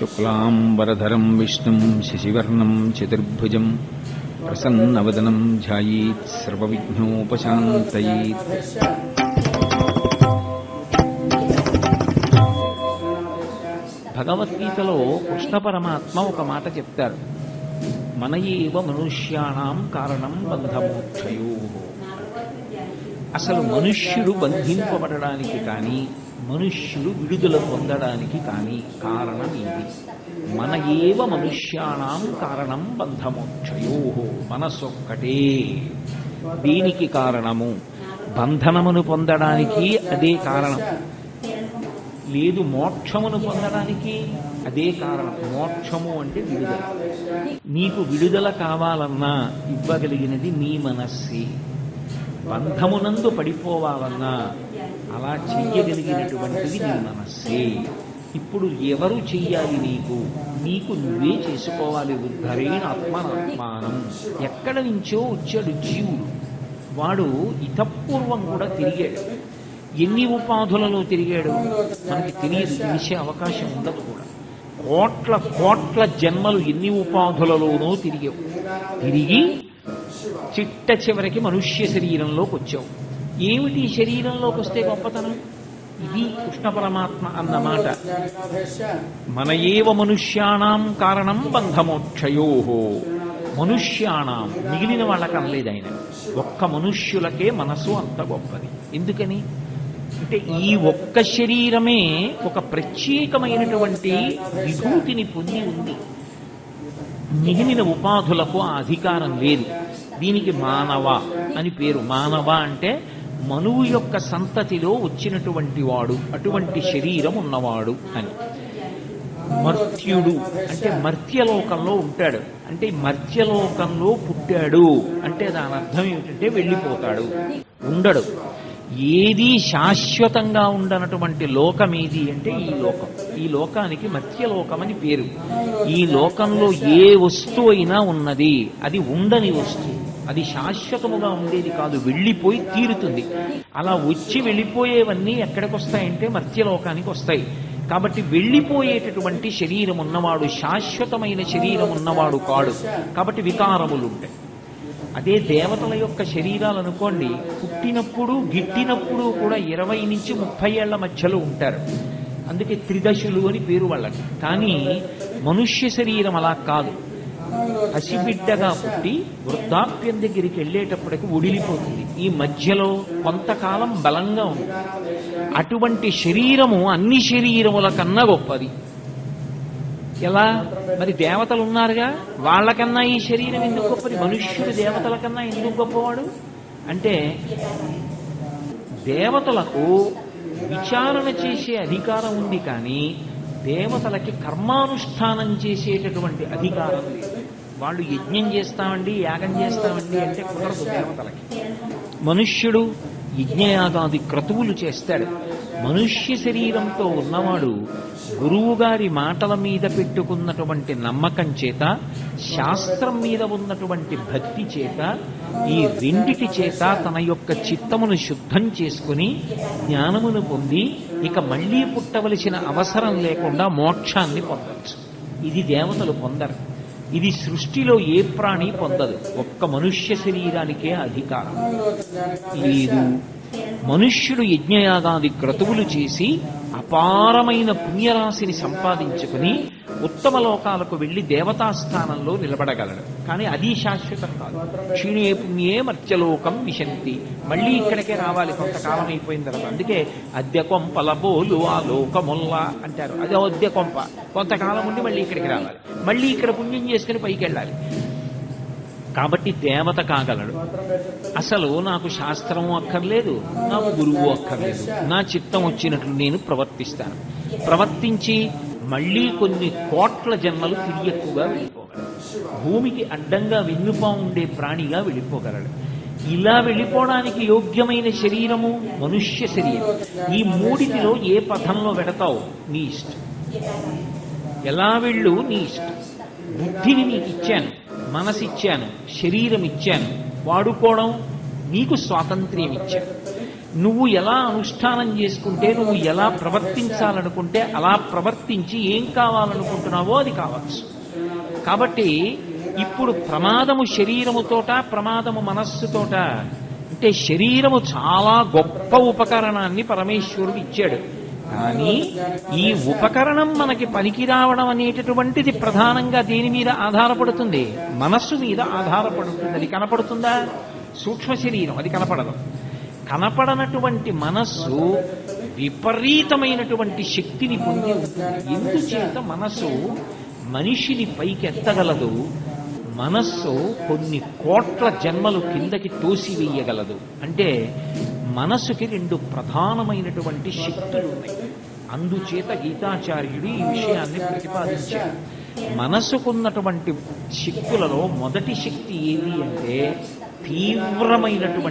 శుక్లాంబరధరం విష్ణుం శశివర్ణం చతుర్భుజం ప్రసన్నవదనం ధ్యాయేత్ సర్వవిఘ్నోపశాంతయేత్. భగవద్గీతలో కృష్ణ పరమాత్మ ఒక మాట చెప్తారు. మన ఏవ మనుష్యాణం కారణం బంధమోక్షయో. అసలు మనుష్యుడు బంధింపబడడానికి కానీ మనుష్యుడు విడుదల పొందడానికి కానీ కారణం ఇది మన ఏవ మనుష్యాణం కారణం బంధమోక్షయో మనసొక్కటే. దీనికి కారణము? బంధనమును పొందడానికి అదే కారణం. లేదు మోక్షమును పొందడానికి అదే కారణం. మోక్షము అంటే విడుదల. నీకు విడుదల కావాలన్నా ఇవ్వగలిగినది నీ మనస్సే. బంధమునందు పడిపోవాలన్నా అలా చెయ్యగలిగినటువంటిది నీ మనస్సే. ఇప్పుడు ఎవరు చెయ్యాలి నీకు? నీకు నువ్వే చేసుకోవాలి ఉద్ధరేణ ఆత్మనాత్మానం. ఎక్కడ నుంచో వచ్చాడు జీవుడు. వాడు ఇతపూర్వం కూడా తిరిగాడు. ఎన్ని ఉపాధులలో తిరిగాడు? మనకి తెలియదు. తెలిసే అవకాశం ఉండదు కూడా. కోట్ల కోట్ల జన్మలు ఎన్ని ఉపాధులలోనో తిరిగావు. తిరిగి చిట్ట చివరికి మనుష్య శరీరంలోకి వచ్చావు. ఏమిటి శరీరంలోకి వస్తే గొప్పతనం? ఇది కృష్ణ పరమాత్మ అన్నమాట మన ఏవ మనుష్యాణం కారణం బంధమోక్షయో. మనుష్యాణం మిగిలిన వాళ్ళకి అనలేదు ఆయన ఒక్క మనుష్యులకే మనసు అంత గొప్పది. ఎందుకని? అంటే ఈ ఒక్క శరీరమే ఒక ప్రత్యేకమైనటువంటి విభూతిని పొంది ఉంది. మిగిలిన ఉపాధులకు ఆ అధికారం లేదు. దీనికి మానవ అని పేరు. మానవ అంటే మనువు యొక్క సంతతిలో వచ్చినటువంటి వాడు అటువంటి శరీరం ఉన్నవాడు అని. మర్త్యుడు అంటే మర్త్యలోకంలో ఉంటాడు. అంటే మర్త్యలోకంలో పుట్టాడు. అంటే దాని అర్థం ఏమిటంటే వెళ్ళిపోతాడు. ఉండడు. ఏది శాశ్వతంగా ఉండనటువంటి లోకం ఏది అంటే ఈ లోకం. ఈ లోకానికి మత్స్యలోకం అని పేరు. ఈ లోకంలో ఏ వస్తువు అయినా ఉన్నది. అది ఉండని వస్తువు. అది శాశ్వతముగా ఉండేది కాదు. వెళ్ళిపోయి తీరుతుంది. అలా వచ్చి వెళ్ళిపోయేవన్నీ ఎక్కడికి వస్తాయంటే మత్స్యలోకానికి వస్తాయి. కాబట్టి వెళ్ళిపోయేటటువంటి శరీరం ఉన్నవాడు శాశ్వతమైన శరీరం ఉన్నవాడు కాడు. కాబట్టి వికారములు ఉంటాయి. అదే దేవతల యొక్క శరీరాలు అనుకోండి పుట్టినప్పుడు గిట్టినప్పుడు కూడా ఇరవై నుంచి ముప్పై ఏళ్ళ మధ్యలో ఉంటారు. అందుకే త్రిదశులు అని పేరు వాళ్ళకి. కానీ మనుష్య శరీరం అలా కాదు. పసిబిడ్డగా పుట్టి వృద్ధాప్యం దగ్గరికి వెళ్ళేటప్పటికి ఉడిలిపోతుంది ఈ మధ్యలో కొంతకాలం బలంగా ఉంది అటువంటి శరీరము అన్ని శరీరముల కన్నా గొప్పది. ఎలా? మరి దేవతలు ఉన్నారుగా? వాళ్ళకన్నా ఈ శరీరం ఎందుకు గొప్పది? మనుష్యుడు దేవతల కన్నా ఎందుకు గొప్పవాడు? అంటే దేవతలకు విచారణ చేసే అధికారం ఉంది కానీ దేవతలకి కర్మానుష్ఠానం చేసేటటువంటి అధికారం లేదు. వాళ్ళు యజ్ఞం చేస్తామండి యాగం చేస్తామండి అంటే కుదరదు దేవతలకి. మనుష్యుడు యజ్ఞయాగాది క్రతువులు చేస్తాడు. మనుష్య శరీరంతో ఉన్నవాడు గురువుగారి మాటల మీద పెట్టుకున్నటువంటి నమ్మకం చేత శాస్త్రం మీద ఉన్నటువంటి భక్తి చేత ఈ రెండిటి చేత తన యొక్క చిత్తమును శుద్ధం చేసుకుని జ్ఞానమును పొంది ఇక మళ్ళీ పుట్టవలసిన అవసరం లేకుండా మోక్షాన్ని పొందవచ్చు ఇది దేవతలు పొందరు. ఇది సృష్టిలో ఏ ప్రాణి పొందదు. ఒక్క మనుష్య శరీరానికే అధికారం. లేదు మనుష్యుడు యజ్ఞయాగాది క్రతువులు చేసి అపారమైన పుణ్యరాశిని సంపాదించుకుని ఉత్తమ లోకాలకు వెళ్ళి దేవతాస్థానంలో నిలబడగలడు. కానీ అది శాశ్వతం కాదు. క్షీణే పుణ్యే మర్త్యలోకం విశంతి. మళ్ళీ ఇక్కడికే రావాలి. కొంతకాలం అయిపోయిన తర్వాత. అందుకే అద్దె కొంపల బోలు ఆ లోకముల్లా అంటారు. అది అద్దె కొంప. కొంతకాలం ఉండి మళ్ళీ ఇక్కడికి రావాలి. మళ్ళీ ఇక్కడ పుణ్యం చేసుకుని పైకి వెళ్ళాలి. కాబట్టి దేవత కాగలడు. అసలు నాకు శాస్త్రము అక్కర్లేదు నా గురువు అక్కర్లేదు. నా చిత్తం వచ్చినట్లు నేను ప్రవర్తిస్తాను. ప్రవర్తించి మళ్ళీ కొన్ని కోట్ల జన్మలు తిరిగి ఎక్కువగా వెళ్ళిపోగలడు. భూమికి అడ్డంగా వెన్నుపా ఉండే ప్రాణిగా వెళ్ళిపోగలడు. ఇలా వెళ్ళిపోవడానికి యోగ్యమైన శరీరము మనుష్య శరీరం. ఈ మూడిటిలో ఏ పథంలో వెడతావు? నీ ఇష్టం. ఎలా వెళ్ళు? నీ ఇష్టం. బుద్ధిని నీకు ఇచ్చాను మనసిచ్చాను శరీరం ఇచ్చాను వాడుకోవడం నీకు స్వాతంత్ర్యం ఇచ్చాను నువ్వు ఎలా అనుష్ఠానం చేసుకుంటే నువ్వు ఎలా ప్రవర్తించాలనుకుంటే అలా ప్రవర్తించి ఏం కావాలనుకుంటున్నావో అది కావచ్చు. కాబట్టి ఇప్పుడు ప్రమాదము శరీరముతోట ప్రమాదము మనస్సుతోట అంటే శరీరము చాలా గొప్ప ఉపకరణాన్ని పరమేశ్వరుడు ఇచ్చాడు. కానీ ఈ ఉపకరణం మనకి పనికి రావడం అనేటటువంటిది ప్రధానంగా దేని మీద ఆధారపడుతుంది. మనస్సు మీద ఆధారపడుతుంది. అది కనపడుతుందా? సూక్ష్మ శరీరం అది కనపడదు. కనపడనటువంటి మనస్సు విపరీతమైనటువంటి శక్తిని పొంది ఎందుచేత మనస్సు మనిషిని పైకి ఎత్తగలదు మనస్సు కొన్ని కోట్ల జన్మలు కిందకి తోసివేయగలదు. అంటే మనసుకి రెండు ప్రధానమైనటువంటి శక్తులు ఉన్నాయి. అందుచేత గీతాచార్యుడు ఈ విషయాన్ని ప్రతిపాదించారు మనసుకున్నటువంటి శక్తులలో మొదటి శక్తి ఏది అంటే తీవ్రమైనటువంటి